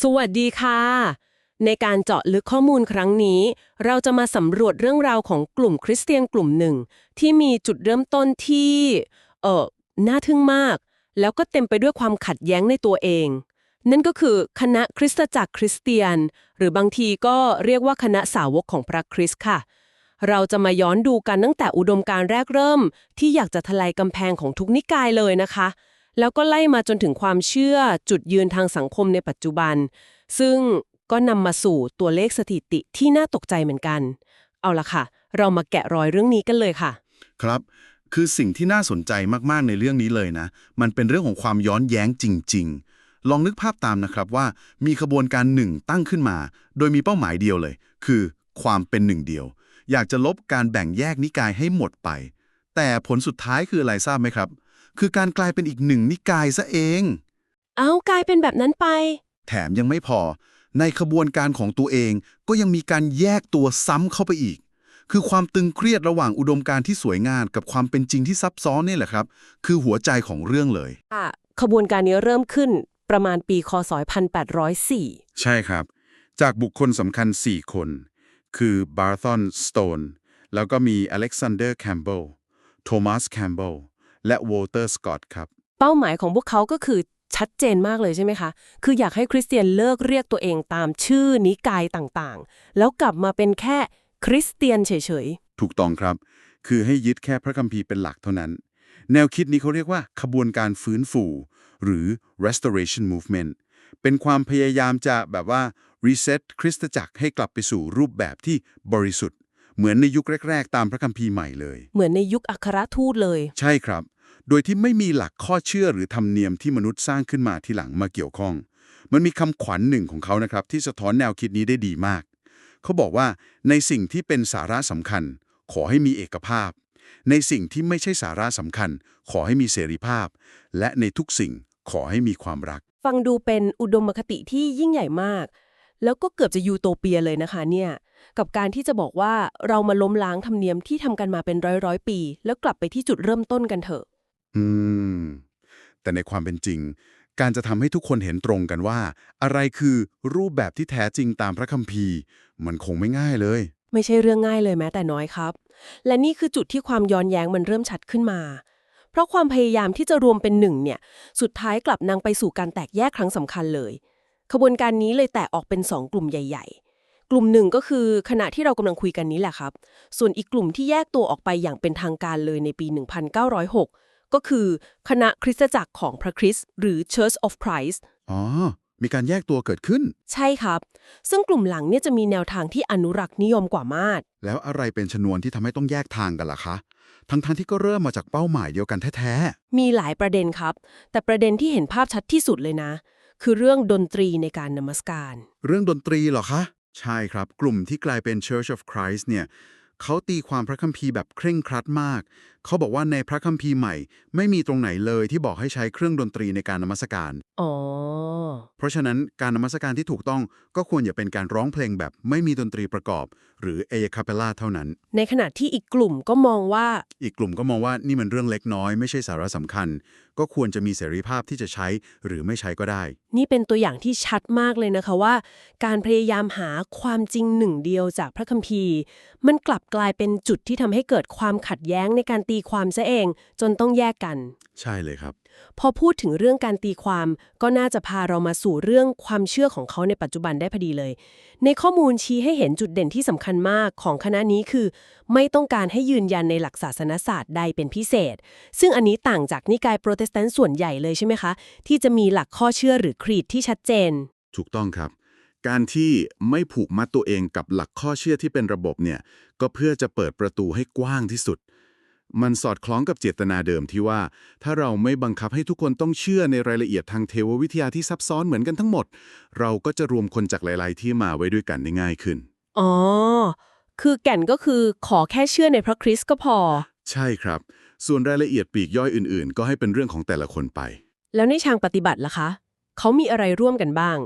สวัสดีค่ะ ในการเจาะลึกข้อมูลครั้งนี้ เราจะมาสำรวจเรื่องราวของกลุ่มคริสเตียนกลุ่มหนึ่ง ที่มีจุดเริ่มต้นที่เออน่าทึ่งมาก แล้วก็เต็มไปด้วยความขัดแย้งในตัวเอง นั่นก็คือคณะคริสตจักรคริสเตียน หรือบางทีก็เรียกว่าคณะสาวกของพระคริสต์ค่ะ เราจะมาย้อนดูกันตั้งแต่อุดมการณ์แรกเริ่ม ที่อยากจะทลายกำแพงของทุกนิกายเลยนะคะ แล้วก็ไล่มาจนถึงความเชื่อจุดยืนทางสังคมในปัจจุบัน ซึ่งก็นำมาสู่ตัวเลขสถิติที่น่าตกใจเหมือนกัน เอาละค่ะ เรามาแกะรอยเรื่องนี้กันเลยค่ะ ครับ คือสิ่งที่น่าสนใจมากๆในเรื่องนี้เลยนะ มันเป็นเรื่องของความย้อนแย้งจริง ๆ ลองนึกภาพตามนะครับว่ามีขบวนการหนึ่งตั้งขึ้นมา โดยมีเป้าหมายเดียวเลย คือความเป็นหนึ่งเดียว อยากจะลบการแบ่งแยกนิกายให้หมดไป แต่ผลสุดท้ายคืออะไรทราบไหมครับ คือการกลายเป็นอีกหนึ่งนิกายซะเอง เอากลายเป็นแบบนั้นไป แถมยังไม่พอ ในขบวนการของตัวเองก็ยังมีการแยกตัวซ้ำเข้าไปอีก คือความตึงเครียดระหว่างอุดมการณ์ที่สวยงามกับความเป็นจริงที่ซับซ้อนนี่แหละครับ คือหัวใจของเรื่องเลยค่ะ ขบวนการนี้เริ่มขึ้นประมาณปีคศ 1804 ใช่ครับ จากบุคคลสำคัญ 4 คน คือบาร์ธอนสโตน แล้วก็มีอเล็กซานเดอร์แคมเบลโทมัสแคมเบล และวอลเตอร์สกอตครับ เป้าหมายของพวกเขาก็คือชัดเจนมากเลยใช่ไหมคะ คืออยากให้คริสเตียนเลิกเรียกตัวเองตามชื่อนิกายต่างๆ แล้วกลับมาเป็นแค่คริสเตียนเฉยถูกต้องครับ คือให้ยึดแค่พระคัมภีร์เป็นหลักเท่านั้น แนวคิดนี้เขาเรียกว่าขบวนการฟื้นฟู หรือ restoration movement เป็นความพยายามจะแบบว่า reset คริสตจักรให้กลับไปสู่รูปแบบที่บริสุทธิ์ เหมือนในยุคแรก ๆ ตามพระคัมภีร์ใหม่เลยๆเหมือนในยุคอัครทูตเลย ใช่ครับ โดยที่ไม่มีหลักข้อเชื่อหรือธรรมเนียมที่มนุษย์สร้างขึ้นมาทีหลังมาเกี่ยวข้อง มันมีคำขวัญหนึ่งของเขานะครับที่สะท้อนแนวคิดนี้ได้ดีมาก เขาบอกว่าในสิ่งที่เป็นสาระสำคัญ ขอให้มีเอกภาพ ในสิ่งที่ไม่ใช่สาระสำคัญ ขอให้มีเสรีภาพ และในทุกสิ่งขอให้มีความรัก ฟังดูเป็นอุดมคติที่ยิ่งใหญ่มาก แล้วก็เกือบจะยูโตเปียเลยนะคะเนี่ยกับการที่จะบอกว่าเรามาล้มล้างธรรมเนียมที่ทำกันมาเป็นร้อยร้อยปี แล้วกลับไปที่จุดเริ่มต้นกันเถอะ อืม แต่ในความเป็นจริง การจะทำให้ทุกคนเห็นตรงกันว่า อะไรคือรูปแบบที่แท้จริงตามพระคัมภีร์ มันคงไม่ง่ายเลย ไม่ใช่เรื่องง่ายเลยแม้แต่น้อยครับ และนี่คือจุดที่ความย้อนแย้งมันเริ่มชัดขึ้นมา เพราะความพยายามที่จะรวมเป็นหนึ่งเนี่ย สุดท้ายกลับนำไปสู่การแตกแยกครั้งสำคัญเลย ขบวนการนี้เลยแตกออกเป็นสองกลุ่มใหญ่ๆกลุ่มหนึ่งก็คือขณะที่เรากำลังคุยกันนี้แหละครับ ส่วนอีกกลุ่มที่แยกตัวออกไปอย่างเป็นทางการเลยในปี 1906 ก็คือคณะคริสตจักรของพระคริสต์หรือ Church of Christ อ๋อ มีการแยกตัวเกิดขึ้น ใช่ครับ ซึ่งกลุ่มหลังเนี่ยจะมีแนวทางที่อนุรักษ์นิยมกว่ามาก แล้วอะไรเป็นชนวนที่ทำให้ต้องแยกทางกันล่ะคะ ทั้งๆที่ก็เริ่มมาจากเป้าหมายเดียวกันแท้มีหลายประเด็นครับ แต่ประเด็นที่เห็นภาพชัดที่สุดเลยนะ คือเรื่องดนตรีในการนมัสการ ๆ เรื่องดนตรีเหรอคะ ใช่ครับ กลุ่มที่กลายเป็น Church of Christ เนี่ยเขาตีความพระคัมภีร์แบบเคร่งครัดมากเขาบอกว่าในพระคัมภีร์ใหม่ ไม่มีตรงไหนเลยที่บอกให้ใช้เครื่องดนตรีในการนมัสการอ๋อเพราะฉะนั้นการนมัสการที่ถูกต้องก็ควรอย่าเป็นการร้องเพลงแบบไม่มีดนตรีประกอบ หรือเอคาเปล่าเท่านั้น ในขณะที่อีกกลุ่มก็มองว่า อีกกลุ่มก็มองว่านี่มันเรื่องเล็กน้อยไม่ใช่สาระสำคัญ ก็ควรจะมีเสรีภาพที่จะใช้หรือไม่ใช้ก็ได้ นี่เป็นตัวอย่างที่ชัดมากเลยนะคะว่า การพยายามหาความจริงหนึ่งเดียวจากพระคัมภีร์ มันกลับกลายเป็นจุดที่ทำให้เกิดความขัดแย้งในการตีความซะเอง จนต้องแยกกัน ใช่เลยครับ พอพูดถึงเรื่องการตีความก็น่าจะพาเรามาสู่เรื่องความเชื่อของเขาในปัจจุบันได้พอดีเลย ในข้อมูลชี้ให้เห็นจุดเด่นที่สำคัญมากของคณะนี้คือ ไม่ต้องการให้ยืนยันในหลักศาสนศาสตร์ใดเป็นพิเศษ ซึ่งอันนี้ต่างจากนิกายโปรเตสแตนต์ส่วนใหญ่เลยใช่ไหมคะ ที่จะมีหลักข้อเชื่อหรือครีดที่ชัดเจน ถูกต้องครับการที่ไม่ผูกมัดตัวเองกับหลักข้อเชื่อที่เป็นระบบเนี่ย ก็เพื่อจะเปิดประตูให้กว้างที่สุด มันสอดคล้องกับเจตนาเดิมที่ว่า ถ้าเราไม่บังคับให้ทุกคนต้องเชื่อในรายละเอียดทางเทววิทยาที่ซับซ้อนเหมือนกันทั้งหมด เราก็จะรวมคนจากหลาย ๆ ที่มาไว้ด้วยกันได้ง่ายขึ้น อ๋อ คือแก่นก็คือขอแค่เชื่อในพระคริสต์ก็พอ ใช่ครับ ส่วนรายละเอียดปลีกย่อยอื่น ๆ ก็ให้เป็นเรื่องของแต่ละคนไป แล้วในทางปฏิบัติล่ะคะ เขามีอะไรร่วมกันบ้าง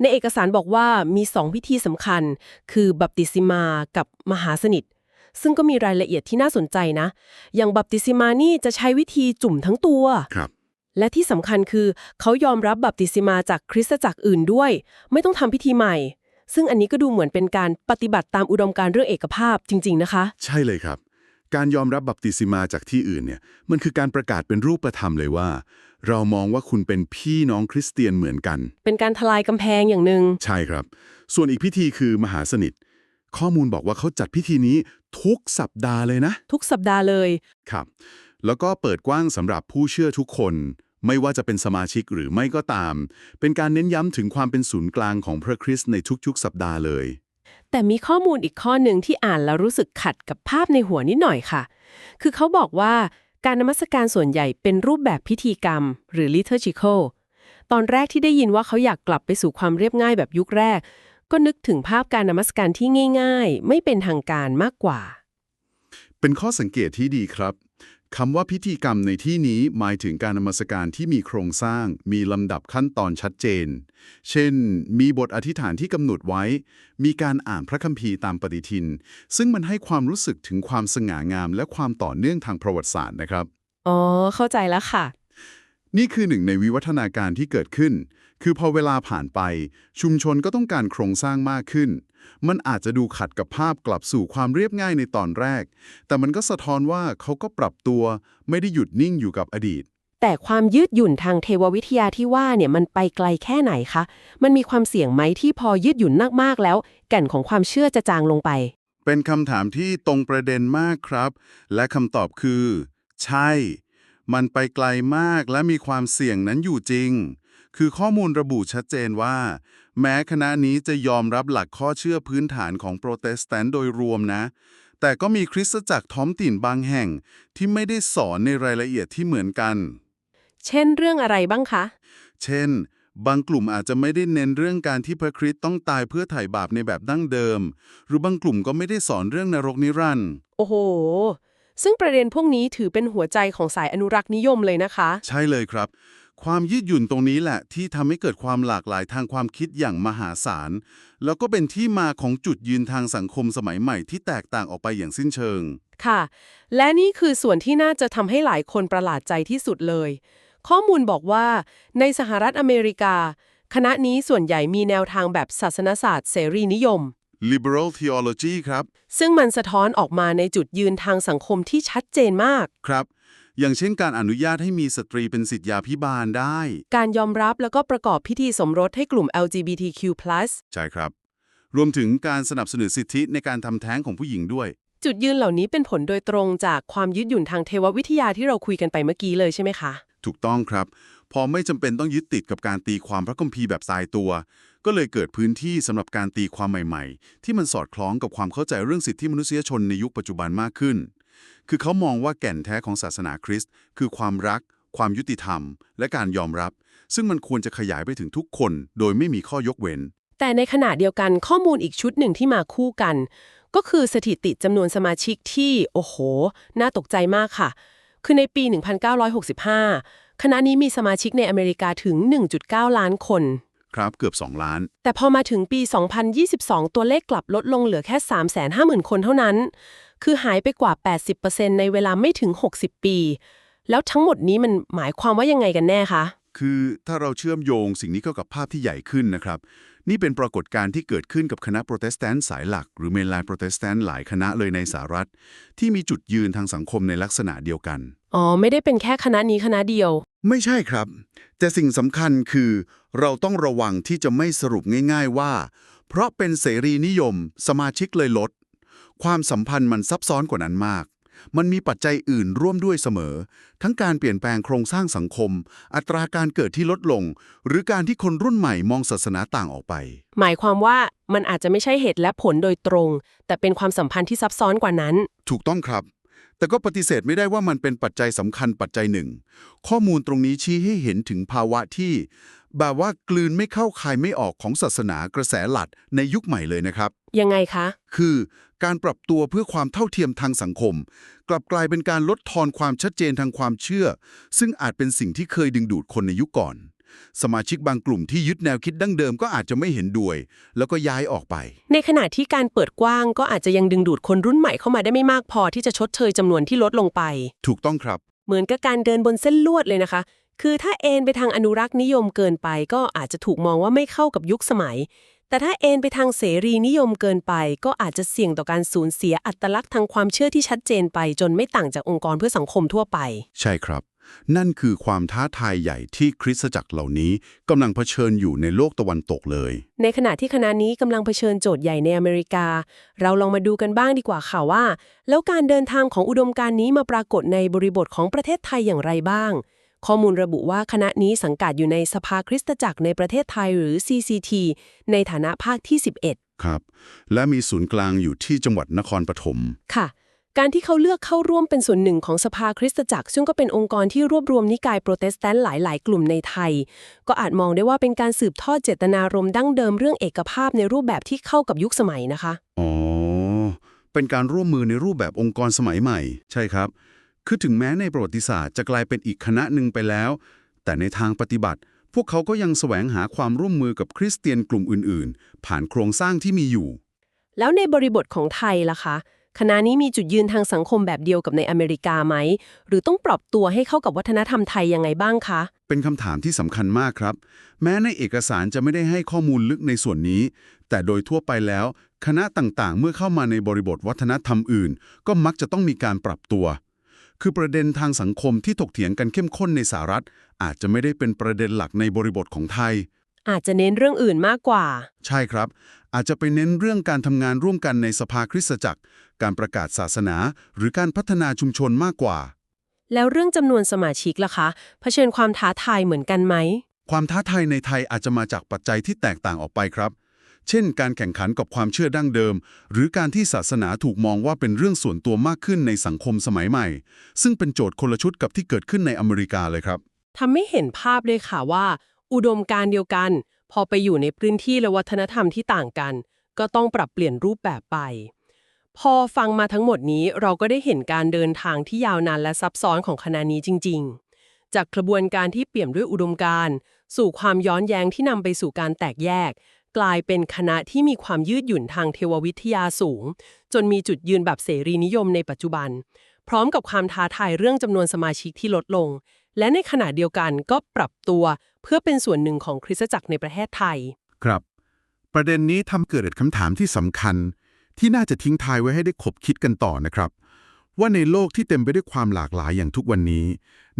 ในเอกสารบอกว่ามีสองพิธีสำคัญ คือบัพติซิมากับมหาสนิท ซึ่งก็มีรายละเอียดที่น่าสนใจนะ อย่างบัพติซิมานี่จะใช้วิธีจุ่มทั้งตัว ครับ และที่สำคัญคือเขายอมรับบัพติศมาจากคริสตจักรอื่นด้วย ไม่ต้องทำพิธีใหม่ ซึ่งอันนี้ก็ดูเหมือนเป็นการปฏิบัติตามอุดมการณ์เรื่องเอกภาพจริง ๆ นะคะ ใช่เลยครับ การยอมรับบัพติศมาจากที่อื่นเนี่ย มันคือการประกาศเป็นรูปธรรมเลยว่า เรามองว่าคุณเป็นพี่น้องคริสเตียนเหมือนกัน เป็นการทลายกำแพงอย่างหนึ่ง ใช่ครับ ส่วนอีกพิธีคือมหาสนิท ข้อมูลบอกว่าเขาจัดพิธีนี้ ทุกสัปดาห์เลยนะ ทุกสัปดาห์เลยครับ แล้วก็เปิดกว้างสำหรับผู้เชื่อทุกคน ไม่ว่าจะเป็นสมาชิกหรือไม่ก็ตาม เป็นการเน้นย้ำถึงความเป็นศูนย์กลางของพระคริสต์ในทุกๆ สัปดาห์เลย แต่มีข้อมูลอีกข้อหนึ่งที่อ่านแล้วรู้สึกขัดกับภาพในหัวนิดหน่อยค่ะ คือเขาบอกว่าการนมัสการส่วนใหญ่เป็นรูปแบบพิธีกรรม หรือ liturgical ตอนแรกที่ได้ยินว่าเขาอยากกลับไปสู่ความเรียบง่ายแบบยุคแรก ก็นึกถึงภาพการนมัสการที่ง่าย ๆ ไม่เป็นทางการมากกว่า เป็นข้อสังเกตที่ดีครับคำว่าพิธีกรรมในที่นี้หมายถึงการนมัสการที่มีโครงสร้าง มีลำดับขั้นตอนชัดเจน เช่น มีบทอธิษฐานที่กำหนดไว้ มีการอ่านพระคัมภีร์ตามปฏิทิน ซึ่งมันให้ความรู้สึกถึงความสง่างามและความต่อเนื่องทางประวัติศาสตร์นะครับ อ๋อ เข้าใจแล้วค่ะ นี่คือหนึ่งในวิวัฒนาการที่เกิดขึ้น คือพอเวลาผ่านไป ชุมชนก็ต้องการโครงสร้างมากขึ้น มันอาจจะดูขัดกับภาพกลับสู่ความเรียบง่ายในตอนแรก แต่มันก็สะท้อนว่าเขาก็ปรับตัวไม่ได้หยุดนิ่งอยู่กับอดีต แต่ความยืดหยุ่นทางเทววิทยาที่ว่าเนี่ยมันไปไกลแค่ไหนคะ มันมีความเสี่ยงไหมที่พอยืดหยุ่นมากๆแล้ว แก่นของความเชื่อจะจางลงไป เป็นคำถามที่ตรงประเด็นมากครับ และคำตอบคือ ใช่ มันไปไกลมากและมีความเสี่ยงนั้นอยู่จริง คือข้อมูลระบุชัดเจนว่า แม้คณะนี้จะยอมรับหลักข้อเชื่อพื้นฐานของโปรเตสแตนต์โดยรวมนะ แต่ก็มีคริสตจักรท้องถิ่นบางแห่งที่ไม่ได้สอนในรายละเอียดที่เหมือนกัน เช่นเรื่องอะไรบ้างคะ เช่น บางกลุ่มอาจจะไม่ได้เน้นเรื่องการที่พระคริสต์ต้องตายเพื่อไถ่บาปในแบบดั้งเดิม หรือบางกลุ่มก็ไม่ได้สอนเรื่องนรกนิรันดร์โอ้โห ซึ่งประเด็นพวกนี้ถือเป็นหัวใจของสายอนุรักษ์นิยมเลยนะคะ ใช่เลยครับ ความยืดหยุ่นตรงนี้แหละที่ทำให้เกิดความหลากหลายทางความคิดอย่างมหาศาล แล้วก็เป็นที่มาของจุดยืนทางสังคมสมัยใหม่ที่แตกต่างออกไปอย่างสิ้นเชิง ค่ะ และนี่คือส่วนที่น่าจะทำให้หลายคนประหลาดใจที่สุดเลย ข้อมูลบอกว่า ในสหรัฐอเมริกา คณะนี้ส่วนใหญ่มีแนวทางแบบศาสนศาสตร์เสรีนิยม liberal theology ครับ ซึ่งมันสะท้อนออกมาในจุดยืนทางสังคมที่ชัดเจนมาก ครับ อย่างเช่นการอนุญาตให้มีสตรีเป็นสิทธยาพิบาลได้ การยอมรับแล้วก็ประกอบพิธีสมรสให้กลุ่ม LGBTQ+ ใช่ครับ รวมถึงการสนับสนุนสิทธิในการทำแท้งของผู้หญิงด้วย จุดยืนเหล่านี้เป็นผลโดยตรงจากความยืดหยุ่นทางเทววิทยาที่เราคุยกันไปเมื่อกี้เลยใช่ไหมคะ ถูกต้องครับ พอไม่จำเป็นต้องยึดติดกับการตีความพระคัมภีร์แบบตายตัว ก็เลยเกิดพื้นที่สำหรับการตีความใหม่ ๆ ที่มันสอดคล้องกับความเข้าใจเรื่องสิทธิมนุษยชนในยุคปัจจุบันมากขึ้น คือเขามองว่าแก่นแท้ของศาสนาคริสต์คือความรัก ความยุติธรรม และการยอมรับ ซึ่งมันควรจะขยายไปถึงทุกคน โดยไม่มีข้อยกเว้น แต่ในขณะเดียวกันข้อมูลอีกชุดหนึ่งที่มาคู่กัน ก็คือสถิติจำนวนสมาชิกที่ โอ้โห น่าตกใจมากค่ะ คือในปี 1965 คณะนี้มีสมาชิกในอเมริกาถึง 1.9 ล้านคน ครับเกือบ 2 ล้าน แต่พอมาถึงปี 2022 ตัวเลขกลับลดลงเหลือแค่ 350,000 คนเท่านั้น คือหายไปกว่า 80%ในเวลาไม่ถึง 60 ปี แล้วทั้งหมดนี้มันหมายความว่ายังไงกันแน่คะ คือถ้าเราเชื่อมโยงสิ่งนี้เข้ากับภาพที่ใหญ่ขึ้นนะครับ นี่เป็นปรากฏการณ์ที่เกิดขึ้นกับคณะโปรเตสแตนต์สายหลัก หรือเมนไลน์โปรเตสแตนต์หลายคณะเลยในสหรัฐ ที่มีจุดยืนทางสังคมในลักษณะเดียวกัน อ๋อ ไม่ได้เป็นแค่คณะนี้คณะเดียว ไม่ใช่ครับ แต่สิ่งสำคัญคือเราต้องระวังที่จะไม่สรุปง่าย ๆว่า เพราะเป็นเสรีนิยม สมาชิกเลยลด ความสัมพันธ์มันซับซ้อนกว่านั้นมาก มันมีปัจจัยอื่นร่วมด้วยเสมอ ทั้งการเปลี่ยนแปลงโครงสร้างสังคม อัตราการเกิดที่ลดลง หรือการที่คนรุ่นใหม่มองศาสนาต่างออกไป หมายความว่ามันอาจจะไม่ใช่เหตุและผลโดยตรง แต่เป็นความสัมพันธ์ที่ซับซ้อนกว่านั้น ถูกต้องครับ แต่ก็ปฏิเสธไม่ได้ว่ามันเป็นปัจจัยสำคัญปัจจัยหนึ่ง ข้อมูลตรงนี้ชี้ให้เห็นถึงภาวะที่ แบบว่ากลืนไม่เข้าคายไม่ออกของศาสนากระแสหลัดในยุคใหม่เลยนะครับ ยังไงคะ คือการปรับตัวเพื่อความเท่าเทียมทางสังคม กลับกลายเป็นการลดทอนความชัดเจนทางความเชื่อ ซึ่งอาจเป็นสิ่งที่เคยดึงดูดคนในยุคก่อน สมาชิกบางกลุ่มที่ยึดแนวคิดดั้งเดิมก็อาจจะไม่เห็นด้วย แล้วก็ย้ายออกไป ในขณะที่การเปิดกว้างก็อาจจะยังดึงดูดคนรุ่นใหม่เข้ามาได้ไม่มากพอที่จะชดเชยจำนวนที่ลดลงไป ถูกต้องครับ เหมือนกับการเดินบนเส้นลวดเลยนะคะ คือถ้าเอนไปทางอนุรักษ์นิยมเกินไป ก็อาจจะถูกมองว่าไม่เข้ากับยุคสมัย แต่ถ้าเอนไปทางเสรีนิยมเกินไป ก็อาจจะเสี่ยงต่อการสูญเสียอัตลักษณ์ทางความเชื่อที่ชัดเจนไป จนไม่ต่างจากองค์กรเพื่อสังคมทั่วไป ใช่ครับ นั่นคือความท้าทายใหญ่ที่คริสตจักรเหล่านี้กำลังเผชิญอยู่ในโลกตะวันตกเลย ในขณะที่คณะนี้กำลังเผชิญโจทย์ใหญ่ในอเมริกา เราลองมาดูกันบ้างดีกว่าค่ะว่า แล้วการเดินทางของอุดมการณ์นี้มาปรากฏในบริบทของประเทศไทยอย่างไรบ้าง ข้อมูลระบุว่าคณะนี้สังกัดอยู่ในสภาคริสตจักรในประเทศไทยหรือ CCT ในฐานะภาคที่ 11 ครับ และมีศูนย์กลางอยู่ที่จังหวัดนครปฐมค่ะ การที่เขาเลือกเข้าร่วมเป็นส่วนหนึ่งของสภาคริสตจักร ซึ่งก็เป็นองค์กรที่รวบรวมนิกายโปรเตสแตนต์หลาย ๆ กลุ่มในไทย ก็อาจมองได้ว่าเป็นการสืบทอดเจตนารมณ์ดั้งเดิมเรื่องเอกภาพในรูปแบบที่เข้ากับยุคสมัยนะคะ อ๋อ เป็นการร่วมมือในรูปแบบองค์กรสมัยใหม่ ใช่ครับ คือถึงแม้ในประวัติศาสตร์จะกลายเป็นอีกคณะหนึ่งไปแล้ว แต่ในทางปฏิบัติ พวกเขาก็ยังแสวงหาความร่วมมือกับคริสเตียนกลุ่มอื่น ๆ ผ่านโครงสร้างที่มีอยู่ แล้วในบริบทของไทยล่ะคะ คณะนี้มีจุดยืนทางสังคมแบบเดียวกับในอเมริกาไหม หรือต้องปรับตัวให้เข้ากับวัฒนธรรมไทยยังไงบ้างคะ เป็นคำถามที่สำคัญมากครับ แม้ในเอกสารจะไม่ได้ให้ข้อมูลลึกในส่วนนี้ แต่โดยทั่วไปแล้ว คณะต่างๆ เมื่อเข้ามาในบริบทวัฒนธรรมอื่น ก็มักจะต้องมีการปรับตัว คือประเด็นทางสังคมที่ถกเถียงกันเข้มข้นในสหรัฐ อาจจะไม่ได้เป็นประเด็นหลักในบริบทของไทย อาจจะเน้นเรื่องอื่นมากกว่า ใช่ครับ อาจจะไปเน้นเรื่องการทำงานร่วมกันในสภาคริสตจักร การประกาศศาสนา หรือการพัฒนาชุมชนมากกว่า แล้วเรื่องจำนวนสมาชิกล่ะคะเผชิญความท้าทายเหมือนกันไหม ความท้าทายในไทยอาจจะมาจากปัจจัยที่แตกต่างออกไปครับ เช่น การแข่งขันกับความเชื่อดั้งเดิม หรือการที่ศาสนาถูกมองว่าเป็นเรื่องส่วนตัวมากขึ้นในสังคมสมัยใหม่ ซึ่งเป็นโจทย์คนละชุดกับที่เกิดขึ้นในอเมริกาเลยครับทำให้เห็นภาพเลยค่ะว่า อุดมการณ์เดียวกัน พอไปอยู่ในพื้นที่และวัฒนธรรมที่ต่างกัน ก็ต้องปรับเปลี่ยนรูปแบบไป พอฟังมาทั้งหมดนี้เราก็ได้เห็นการเดินทางที่ยาวนานและซับซ้อนของคณะนี้จริง ๆ จากกระบวนการที่เปี่ยมด้วยอุดมการณ์ สู่ความย้อนแย้งที่นำไปสู่การแตกแยก กลายเป็นคณะที่มีความยืดหยุ่นทางเทววิทยาสูง จนมีจุดยืนแบบเสรีนิยมในปัจจุบัน พร้อมกับความท้าทายเรื่องจำนวนสมาชิกที่ลดลง และในขณะเดียวกันก็ปรับตัว เพื่อเป็นส่วนหนึ่งของคริสตจักรในประเทศไทย ครับ ประเด็นนี้ทำเกิดคำถามที่สำคัญ ที่น่าจะทิ้งท้ายไว้ให้ได้ขบคิดกันต่อนะครับ ว่าในโลกที่เต็มไปด้วยความหลากหลายอย่างทุกวันนี้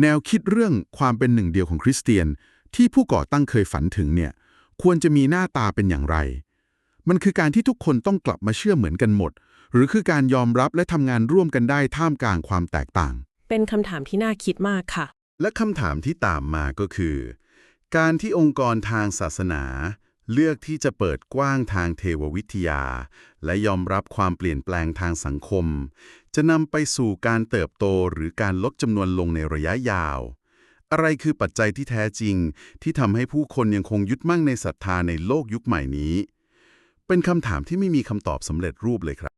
แนวคิดเรื่องความเป็นหนึ่งเดียวของคริสเตียน ที่ผู้ก่อตั้งเคยฝันถึงเนี่ยควรจะมีหน้าตาเป็นอย่างไร มันคือการที่ทุกคนต้องกลับมาเชื่อเหมือนกันหมด หรือคือการยอมรับและทำงานร่วมกันได้ท่ามกลางความแตกต่าง เป็นคำถามที่น่าคิดมากค่ะ และคำถามที่ตามมาก็คือ การที่องค์กรทางศาสนา เลือกที่จะเปิดกว้างทางเทววิทยา และยอมรับความเปลี่ยนแปลงทางสังคม จะนำไปสู่การเติบโตหรือการลดจำนวนลงในระยะยาว อะไรคือปัจจัยที่แท้จริง ที่ทำให้ผู้คนยังคงยึดมั่งในศรัทธาในโลกยุคใหม่นี้ เป็นคำถามที่ไม่มีคำตอบสำเร็จรูปเลยครับ